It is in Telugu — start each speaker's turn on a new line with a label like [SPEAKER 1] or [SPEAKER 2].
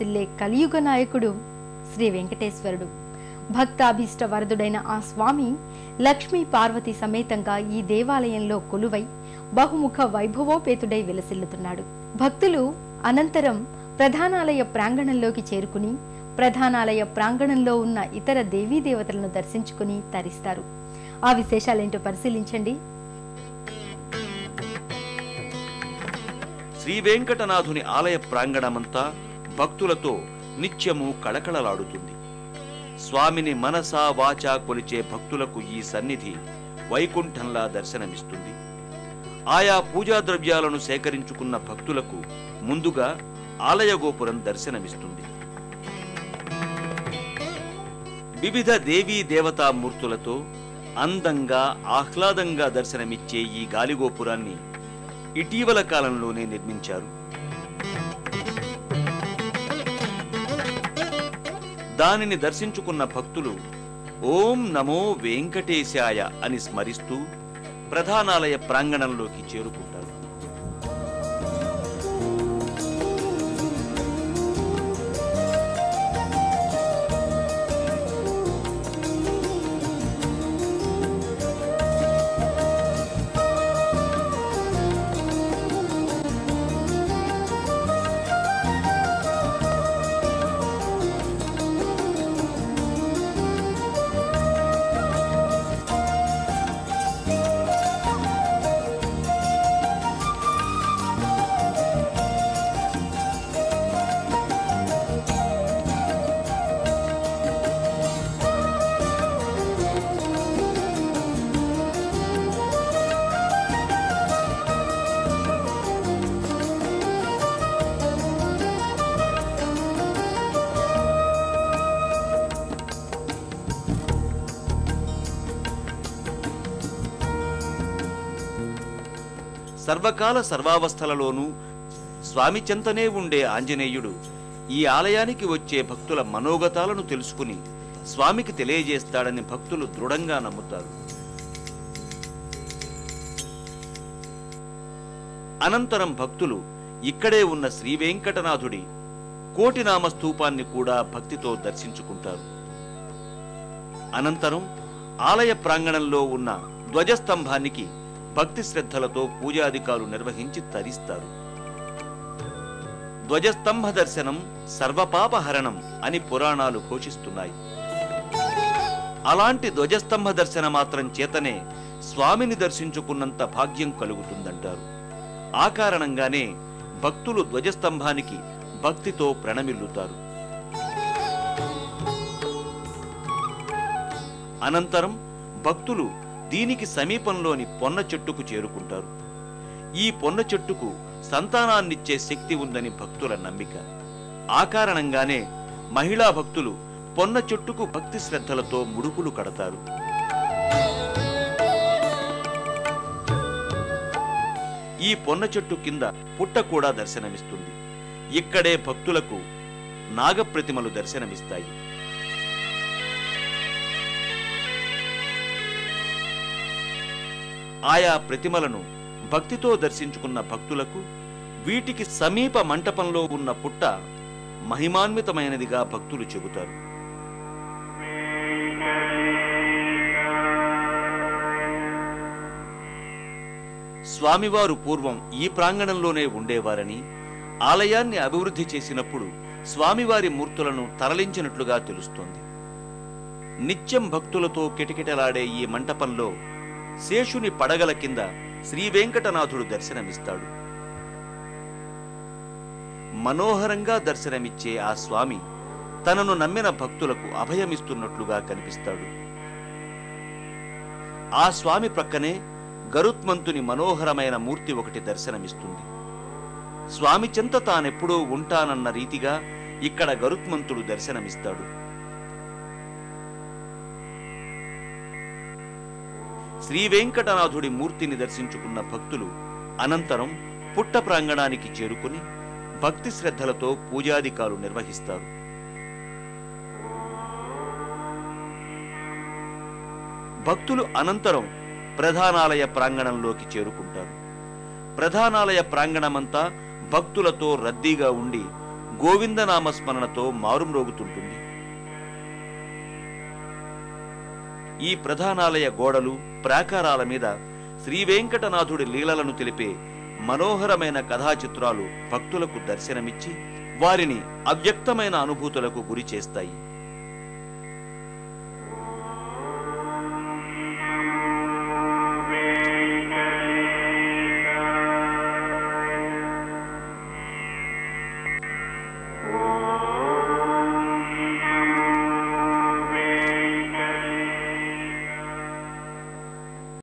[SPEAKER 1] విలసిల్లే కలియుగ నాయకుడు శ్రీ వెంకటేశ్వరుడు. భక్తాభీష్ట వరదుడైన ఆ స్వామి లక్ష్మీ పార్వతి సమేతంగా ఈ దేవాలయంలో కొలువై బహుముఖ వైభవోపేతుడై విలసిల్లుతున్నాడు. భక్తులు అనంతరం ప్రధానాలయ ప్రాంగణంలోకి చేరుకుని ప్రధానాలయ ప్రాంగణంలో ఉన్న ఇతర దేవీ దేవతలను దర్శించుకుని తరిస్తారు. ఆ విశేషాలేంటో పరిశీలించండి.
[SPEAKER 2] శ్రీ వెంకటనాథుని ఆలయ ప్రాంగణమంతా భక్తులతో నిత్యము కళకళలాడుతుంది. స్వామిని మనసా వాచా కొలిచే భక్తులకు ఈ సన్నిధి వైకుంఠంలా దర్శనమిస్తుంది. ఆయా పూజా ద్రవ్యాలను సేకరించుకున్న భక్తులకు ముందుగా ఆలయ గోపురం దర్శనమిస్తుంది. వివిధ దేవీ దేవతా మూర్తులతో అందంగా ఆహ్లాదంగా దర్శనమిచ్చే ఈ గాలిగోపురాన్ని ఇటీవల కాలంలోనే నిర్మించారు. దానిని దర్శించుకున్న భక్తులు ఓం నమో వెంకటేశాయ అని స్మరిస్తూ ప్రధానాలయ ప్రాంగణంలోకి చేరుకుంటారు. సర్వకాల సర్వావస్థలలోనూ స్వామి చెంతనే ఉండే ఆంజనేయుడు ఈ ఆలయానికి వచ్చే భక్తుల మనోగతాలను తెలుసుకుని స్వామికి తెలియజేస్తాడని భక్తులు దృఢంగా నమ్ముతారు. అనంతరం భక్తులు ఇక్కడే ఉన్న శ్రీ వెంకటనాథుడి కోటినామ స్థూపాన్ని కూడా భక్తితో దర్శించుకుంటారు. అనంతరం ఆలయ ప్రాంగణంలో ఉన్న ధ్వజస్తంభానికి భక్తి శ్రద్ధలతో పూజాధికారులు నిర్వహించి తరిస్తారు. ధ్వజస్తంభ దర్శనం సర్వపాపహరణం అని పురాణాలు ఘోషిస్తున్నాయి అలాంటి ధ్వజస్తంభ దర్శన మాత్రం చేతనే స్వామిని దర్శించుకున్నంత భాగ్యం కలుగుతుందంటారు. ఆ కారణంగానే భక్తులు ధ్వజస్తంభానికి భక్తితో ప్రణమిల్లుతారు. అనంతరం భక్తులు దీనికి సమీపంలోని పొన్న చెట్టుకు చేరుకుంటారు. ఈ పొన్న చెట్టుకు సంతానాన్నిచ్చే శక్తి ఉందని భక్తుల నమ్మిక. ఆ కారణంగానే మహిళా భక్తులు పొన్న చెట్టుకు భక్తి శ్రద్ధలతో ముడుపులు కడతారు. ఈ పొన్న చెట్టు కింద పుట్ట కూడా దర్శనమిస్తుంది. ఇక్కడే భక్తులకు నాగప్రతిమలు దర్శనమిస్తాయి. ఆయా ప్రతిమలను భక్తితో దర్శించుకున్న భక్తులకు వీటికి సమీప మంటపంలో ఉన్న పుట్ట మహిమాన్వితమైనదిగా భక్తులు చెబుతారు. స్వామివారు పూర్వం ఈ ప్రాంగణంలోనే ఉండేవారని ఆలయాన్ని అభివృద్ధి చేసినప్పుడు స్వామివారి మూర్తులను తరలించినట్లుగా తెలుస్తోంది. నిత్యం భక్తులతో కిటకిటలాడే ఈ మంటపంలో శేషుని పడగల కింద శ్రీవెంకటనాథుడు దర్శనమిస్తాడు. మనోహరంగా దర్శనమిచ్చే ఆ స్వామి తనను నమ్మిన భక్తులకు అభయమిస్తున్నట్లుగా కనిపిస్తాడు. ఆ స్వామి ప్రక్కనే గరుత్మంతుని మనోహరమైన మూర్తి ఒకటి దర్శనమిస్తుంది. స్వామి చెంత తానెప్పుడూ ఉంటానన్న రీతిగా ఇక్కడ గరుత్మంతుడు దర్శనమిస్తాడు. శ్రీ వెంకటనాథుడి మూర్తిని దర్శించుకున్న భక్తులు అనంతరం పుట్ట ప్రాంగణానికి చేరుకుని భక్తి శ్రద్ధలతో పూజాధికాలు నిర్వహిస్తారు. భక్తులు అనంతరం ప్రధానాలయ ప్రాంగణంలోకి చేరుకుంటారు. ప్రధానాలయ ప్రాంగణమంతా భక్తులతో రద్దీగా ఉండి గోవిందనామస్మరణతో మారుమ్రోగుతుంటుంది. ఈ ప్రధానాలయ గోడలు ప్రాకారాల మీద శ్రీవేంకటనాథుడి లీలలను తెలిపే మనోహరమైన కథా చిత్రాలు భక్తులకు దర్శనమిచ్చి వారిని అవ్యక్తమైన అనుభూతులకు గురి చేస్తాయి.